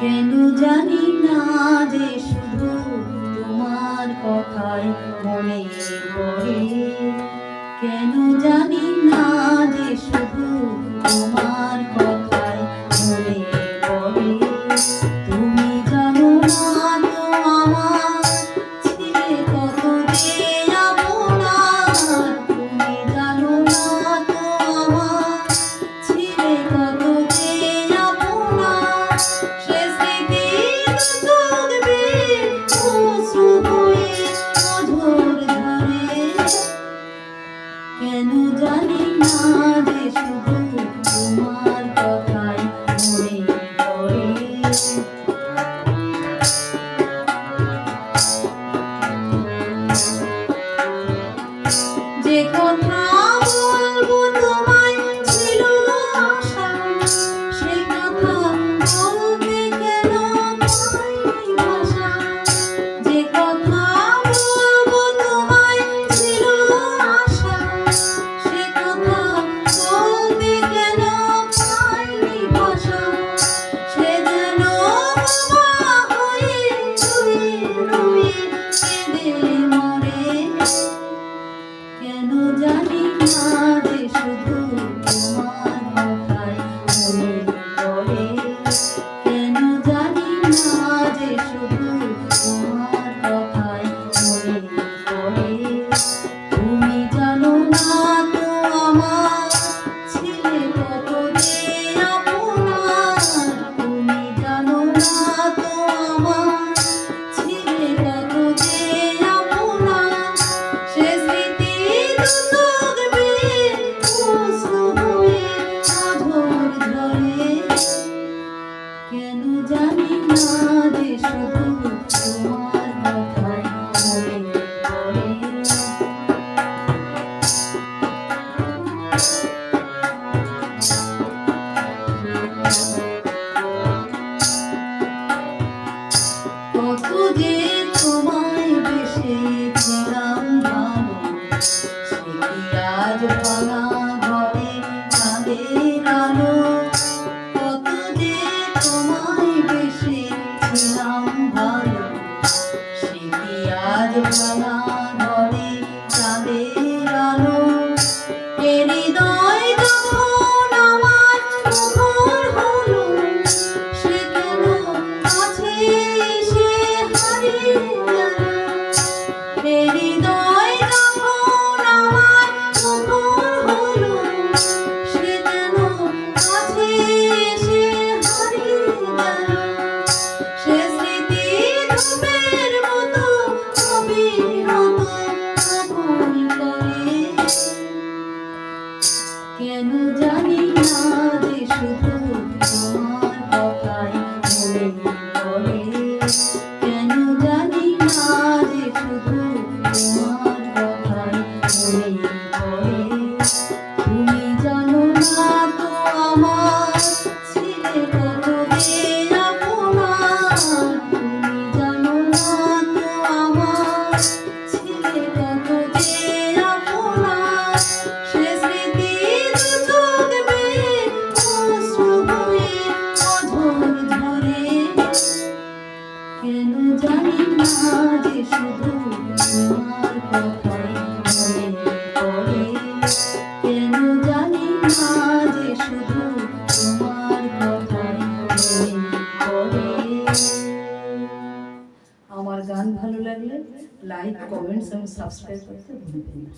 কেন জানি না যে শুধু তোমার কথায় মনে পড়ে? কেন জানি না যে শুধু তোমার কথা জানো কত যে তোমায় বেশি ছিলাম ভালো সে কি আজ ভালো তুমি জানো না তো আমার ছেলে কত যে আপনার তুমি জানো না তো আমার ছেলে কত যে আপনার সে স্মৃতি চোখ বেয়ে অশ্রু হয়ে অঝোর ঝরে কেন জানি না যে শুধু আমার কথা। লাইক কমেন্টস এবং সাবস্ক্রাইব করতে ভুলবেন না।